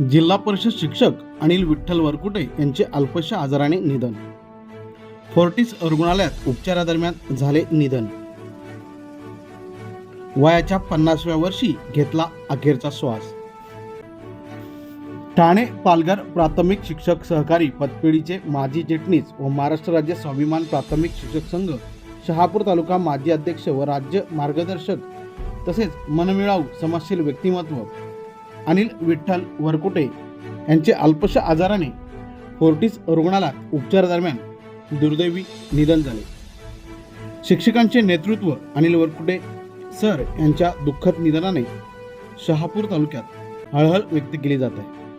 जिल्हा परिषद शिक्षक अनिल विठ्ठल वरकुटे यांचे अल्पशा आजाराने निधन. फोर्टिस रुग्णालयात उपचारादरम्यान झाले निधन. वयाच्या पन्नासव्या वर्षी घेतला अखेरचा श्वास. ठाणे पालघर प्राथमिक शिक्षक सहकारी पतपेढीचे माजी चिटणीस व महाराष्ट्र राज्य स्वाभिमान प्राथमिक शिक्षक संघ शहापूर तालुका माजी अध्यक्ष व राज्य मार्गदर्शक तसेच मनमिळाऊ समाजशील व्यक्तिमत्व अनिल विठ्ठल वरकुटे यांचे अल्पशा आजाराने फोर्टीस रुग्णालयात उपचारादरम्यान दुर्दैवी निधन झाले. शिक्षकांचे नेतृत्व अनिल वरकुटे सर यांच्या दुःखद निधनाने शहापूर तालुक्यात हळहळ व्यक्त केली जात आहे.